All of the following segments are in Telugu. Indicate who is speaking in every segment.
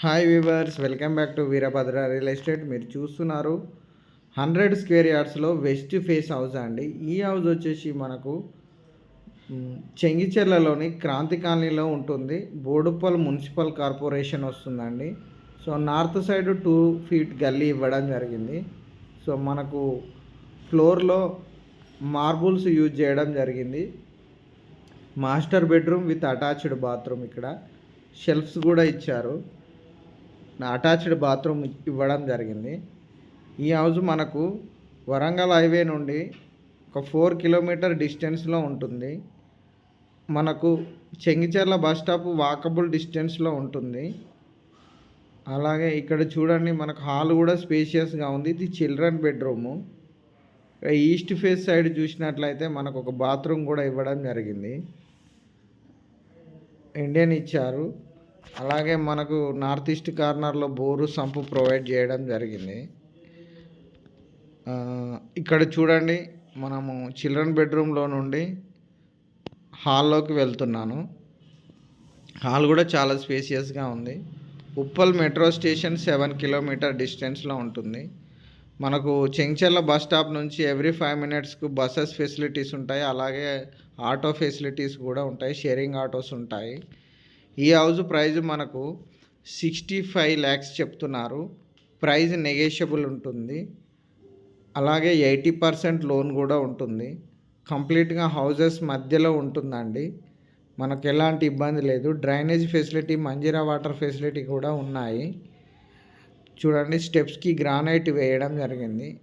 Speaker 1: Hi viewers welcome back to Veerabhadra real estate మీరు చూస్తున్నారు హండ్రెడ్ స్క్వేర్ యార్డ్స్లో వెస్ట్ ఫేస్ హౌస్ అండి. ఈ హౌస్ వచ్చేసి మనకు చెంగిచెర్లలోని క్రాంతి కాలనీలో ఉంటుంది. బోడుపల్ మున్సిపల్ కార్పొరేషన్ వస్తుందండి. So north side two feet గల్లీ ఇవ్వడం జరిగింది. సో మనకు ఫ్లోర్లో మార్బుల్స్ యూజ్ చేయడం జరిగింది. Master bedroom with attached bathroom ఇక్కడ. షెల్ఫ్స్ కూడా ఇచ్చారు. అటాచ్డ్ బాత్రూమ్ ఇవ్వడం జరిగింది. ఈ హౌస్ మనకు వరంగల్ హైవే నుండి ఒక ఫోర్ కిలోమీటర్ డిస్టెన్స్లో ఉంటుంది. మనకు చెంగిచెర్ల బస్ స్టాప్ వాకబుల్ డిస్టెన్స్లో ఉంటుంది. అలాగే ఇక్కడ చూడండి మనకు హాల్ కూడా స్పేషియస్గా ఉంది. ఇది children bedroom. East face side చూసినట్లయితే మనకు ఒక బాత్రూమ్ కూడా ఇవ్వడం జరిగింది. ఇండియన్ ఇచ్చారు. అలాగే మనకు నార్త్ ఈస్ట్ కార్నర్లో బోరు సంపు ప్రొవైడ్ చేయడం జరిగింది. ఇక్కడ చూడండి మనము చిల్డ్రన్ బెడ్రూమ్లో నుండి హాల్లోకి వెళ్తున్నాను. హాల్ కూడా చాలా స్పేసియస్గా ఉంది. Uppal metro station seven kilometer డిస్టెన్స్లో ఉంటుంది. మనకు చెంచెల్ల బస్ స్టాప్ నుంచి ఎవ్రీ ఫైవ్ మినిట్స్కు బస్సెస్ ఫెసిలిటీస్ ఉంటాయి. అలాగే ఆటో ఫెసిలిటీస్ కూడా ఉంటాయి. షేరింగ్ ఆటోస్ ఉంటాయి. ఈ హౌస్ ప్రైజ్ మనకు సిక్స్టీ ఫైవ్ ల్యాక్స్ చెప్తున్నారు. ప్రైజ్ నెగేషియబుల్ ఉంటుంది. అలాగే ఎయిటీ పర్సెంట్ లోన్ కూడా ఉంటుంది. కంప్లీట్గా హౌజెస్ మధ్యలో ఉంటుందండి. మనకు ఎలాంటి ఇబ్బంది లేదు. Drainage facility Manjira water facility కూడా ఉన్నాయి. చూడండి స్టెప్స్కి గ్రానైట్ వేయడం జరిగింది.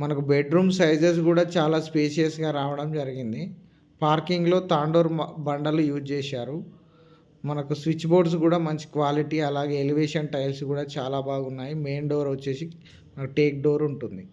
Speaker 1: మనకు బెడ్రూమ్ సైజెస్ కూడా చాలా స్పేసియస్గా రావడం జరిగింది. పార్కింగ్లో తాండూర్ బండలు యూజ్ చేశారు. మనకు స్విచ్ బోర్డ్స్ కూడా మంచి క్వాలిటీ అలాగే ఎలివేషన్ టైల్స్ కూడా చాలా బాగున్నాయి. మెయిన్ డోర్ వచ్చేసి టేక్ డోర్ ఉంటుంది.